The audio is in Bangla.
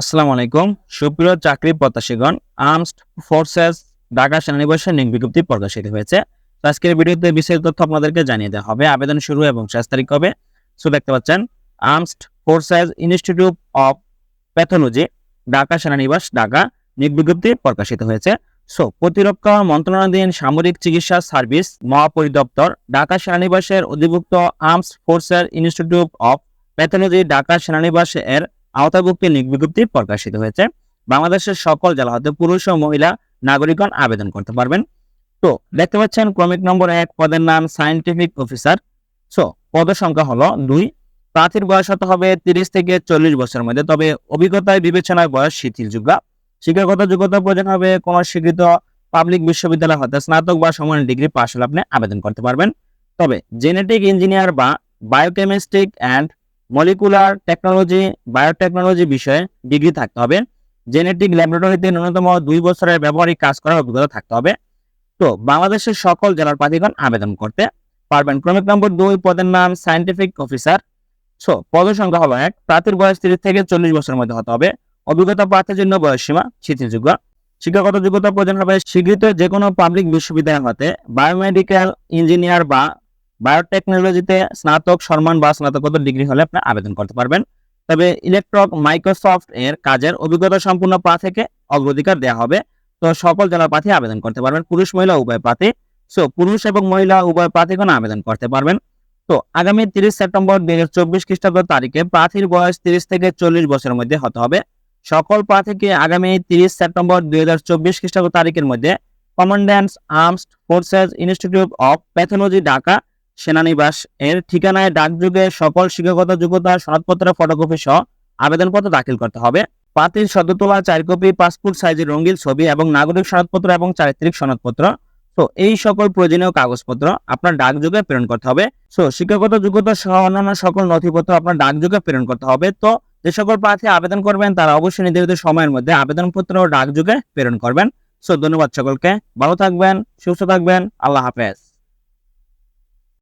আসসালামু আলাইকুম। সুপ্রিয় চাকরি প্রত্যাশীগণ আর্মসড ফোর্সেস ঢাকা সেনানিবাসে নিয়োগ বিজ্ঞপ্তি প্রকাশিত হয়েছে। আজকের ভিডিওতে বিস্তারিত তথ্য আপনাদেরকে জানিয়ে দেওয়া হবে। আবেদন শুরু এবং শেষ তারিখ হবে। সো দেখতে পাচ্ছেন armed forces institute of pathology Dhaka সেনানিবাস, Dhaka, নিয়োগ বিজ্ঞপ্তি প্রকাশিত হয়েছে। সো প্রতিরক্ষা মন্ত্রণালয়াধীন সামরিক চিকিৎসা সার্ভিস মহাপরিদপ্তর, ঢাকা সেনানিবাসের অধিভুক্ত arms forces institute of pathology Dhaka সেনানিবাস এর আওতাভুক্ত নিয়োগ বিজ্ঞপ্তি প্রকাশিত হয়েছে। বাংলাদেশের সকল জেলা হতে পুরুষ ও মহিলা নাগরিকগণ আবেদন করতে পারবেন। তো, দেখতে পাচ্ছেন ক্রমিক নম্বর এক পদের নাম সায়েন্টিফিক অফিসার সো পদ সংখ্যা হলো দুই। প্রার্থীর বয়স হতে হবে তিরিশ থেকে চল্লিশ বছরের মধ্যে, তবে অভিজ্ঞতায় বিবেচনায় বয়স শিথিল শিথিলযোগ্য শিক্ষাগত যোগ্যতা প্রয়োজন হবে কোন স্বীকৃত পাবলিক বিশ্ববিদ্যালয় হতে স্নাতক বা সমান ডিগ্রি পাশ হলে আপনি আবেদন করতে পারবেন। তবে জেনেটিক ইঞ্জিনিয়ার বা biochemistry and molecular technology biotechnology বিষয়ে ডিগ্রি থাকতে হবে। জেনেটিক ল্যাবরেটরিতে ন্যূনতম দুই বছরের ব্যবহারিক কাজ করার অভিজ্ঞতা থাকতে হবে। তো, বাংলাদেশের সকল জেলার প্রার্থীগণ আবেদন করতে পারবেন। ক্রমিক নম্বর দুই, পদের নাম সায়েন্টিফিক অফিসার সো পদ সংখ্যা হলো এক প্রার্থীর বয়স তিরিশ থেকে চল্লিশ বছরের মধ্যে হতে হবে। অভিজ্ঞতা প্রার্থীর জন্য বয়স সীমা শিক্ষাগত যোগ্যতা প্রয়োজন হবে স্বীকৃত যে কোনো পাবলিক বিশ্ববিদ্যালয় হতে। বায়োমেডিক্যাল ইঞ্জিনিয়ার বা বায়োটেকনোলজিতে স্নাতক সম্মান বা স্নাতকোত্তর ডিগ্রি হলে আপনি আবেদন করতে পারবেন। তবে ইলেকট্রক মাইক্রোসফট এর কাজের অভিজ্ঞতা সম্পূর্ণ প্রার্থীকে অগ্রাধিকার দেওয়া হবে। তো সকল জেলার প্রার্থী আবেদন করতে পারবেন, পুরুষ, মহিলা, উভয় প্রার্থী। সো পুরুষ এবং মহিলা, উভয় প্রার্থীগণ আবেদন করতে পারবেন। তো আগামী তিরিশ সেপ্টেম্বর দুই হাজার চব্বিশ খ্রিস্টাব্দ তারিখে প্রার্থীর বয়স তিরিশ থেকে চল্লিশ বছরের মধ্যে হতে হবে। সকল প্রার্থীকে আগামী তিরিশ সেপ্টেম্বর দুই হাজার চব্বিশ খ্রিস্টাব্দ তারিখের মধ্যে commandants armed forces institute of pathology Dhaka সেনানিবাস। এর ঠিকানায় ডাকযোগে সকল শিক্ষাগত যোগ্যতা সনদপত্র ফটোকপি সহ আবেদনপত্র দাখিল করতে হবে। প্রার্থীর সদ্য তোলা চার কপি পাসপোর্ট সাইজের রঙিন ছবি এবং নাগরিক সনদপত্র এবং চারিত্রিক সনদপত্র। তো এই সকল প্রয়োজনীয় কাগজপত্র আপনার ডাকযোগে প্রেরণ করতে হবে। সো, শিক্ষাগত যোগ্যতা সহ অন্যান্য সকল নথিপত্র আপনার ডাকযোগে প্রেরণ করতে হবে। তো, যে সকল প্রার্থী আবেদন করবেন, তারা অবশ্যই নির্ধারিত সময়ের মধ্যে আবেদনপত্র ও ডাকযোগে প্রেরণ করবেন। সো, ধন্যবাদ সকলকে। ভালো থাকবেন, সুস্থ থাকবেন। আল্লাহ হাফেজ।